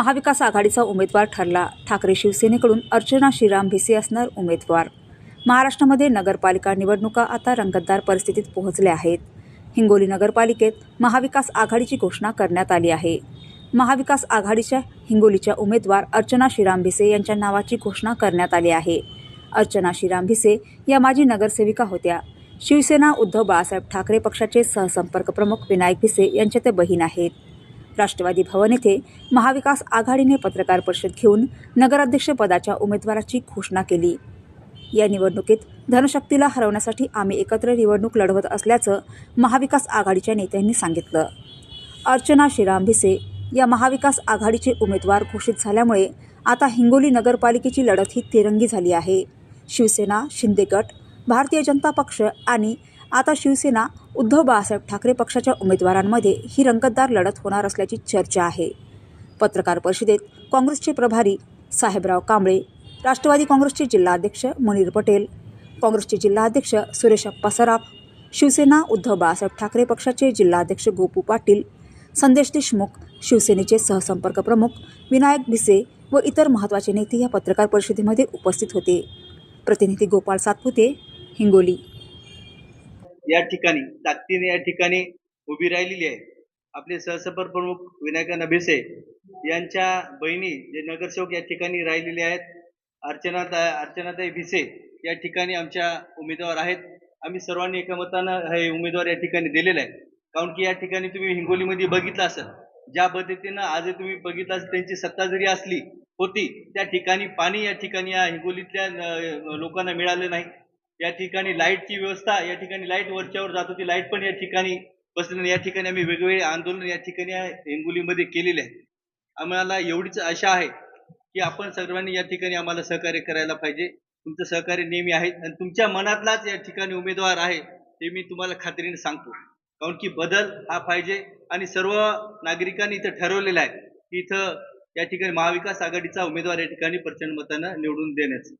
महाविकास आघाडीचा उमेदवार ठरला. ठाकरे शिवसेनेकडून अर्चना श्रीराम भिसे असणार उमेदवार. महाराष्ट्रामध्ये नगरपालिका निवडणुका आता रंगतदार परिस्थितीत पोहोचल्या आहेत. हिंगोली नगरपालिकेत महाविकास आघाडीची घोषणा करण्यात आली आहे. महाविकास आघाडीच्या हिंगोलीच्या उमेदवार अर्चना श्रीराम भिसे यांच्या नावाची घोषणा करण्यात आली आहे. अर्चना श्रीराम भिसे या माजी नगरसेविका होत्या. शिवसेना उद्धव बाळासाहेब ठाकरे पक्षाचे सहसंपर्क प्रमुख विनायक भिसे यांच्या ते बहीण आहेत. राष्ट्रवादी भवन येथे महाविकास आघाडीने पत्रकार परिषद घेऊन नगराध्यक्षपदाच्या उमेदवाराची घोषणा केली. या निवडणुकीत धनशक्तीला हरवण्यासाठी आम्ही एकत्र निवडणूक लढवत असल्याचं महाविकास आघाडीच्या नेत्यांनी सांगितलं. अर्चना श्रीराम भिसे या महाविकास आघाडीचे उमेदवार घोषित झाल्यामुळे आता हिंगोली नगरपालिकेची लढत ही तिरंगी झाली आहे. शिवसेना शिंदे गट भारतीय जनता पक्ष आणि आता शिवसेना उद्धव बाळासाहेब ठाकरे पक्षाच्या उमेदवारांमध्ये ही रंगतदार लढत होणार असल्याची चर्चा आहे. पत्रकार परिषदेत काँग्रेसचे प्रभारी साहेबराव कांबळे राष्ट्रवादी काँग्रेसचे जिल्हाध्यक्ष मुनीर पटेल काँग्रेसचे जिल्हाध्यक्ष सुरेश अप्पा सराफ शिवसेना उद्धव बाळासाहेब ठाकरे पक्षाचे जिल्हाध्यक्ष गोपू पाटील संदेश देशमुख शिवसेनेचे सहसंपर्क प्रमुख विनायक भिसे व इतर महत्त्वाचे नेते या पत्रकार परिषदेमध्ये उपस्थित होते. प्रतिनिधी गोपाळ सातपुते हिंगोली. या ठिकाणी ताकदीने या ठिकाणी उभी राहिलेली आहे. आपले सहसफर प्रमुख विनायका भिसे यांच्या बहिणी जे नगरसेवक या ठिकाणी राहिलेले आहेत अर्चना अर्चनाताई भिसे या ठिकाणी आमच्या उमेदवार आहेत. आम्ही सर्वांनी एकमतानं हे उमेदवार या ठिकाणी दिलेले आहे. कारण की या ठिकाणी तुम्ही हिंगोलीमध्ये बघितलं असेल ज्या पद्धतीनं आज तुम्ही बघितलं असेल त्यांची सत्ता जरी असली होती त्या ठिकाणी पाणी या ठिकाणी या हिंगोलीतल्या लोकांना मिळालं नाही. या ठिकाणी लाईटची व्यवस्था या ठिकाणी लाइट वरच्यावर जात होती लाइट पण या ठिकाणी बसली या ठिकाणी आम्ही वेगवेगळे आंदोलन या ठिकाणी हिंगोलीमध्ये केलेले आहे आम्हाला एवढीच आशा आहे की आपण सर्वांनी या ठिकाणी आम्हाला सहकार्य करायला पाहिजे. तुमचं सहकार्य नेहमी आहे आणि तुमच्या मनातलाच या ठिकाणी उमेदवार आहे हे मी तुम्हाला खात्रीने सांगतो. कारण की बदल हा पाहिजे आणि सर्व नागरिकांनी इथं ठरवलेलं आहे की इथं या ठिकाणी महाविकास आघाडीचा उमेदवार या ठिकाणी प्रचंड मतानं निवडून देण्याचं.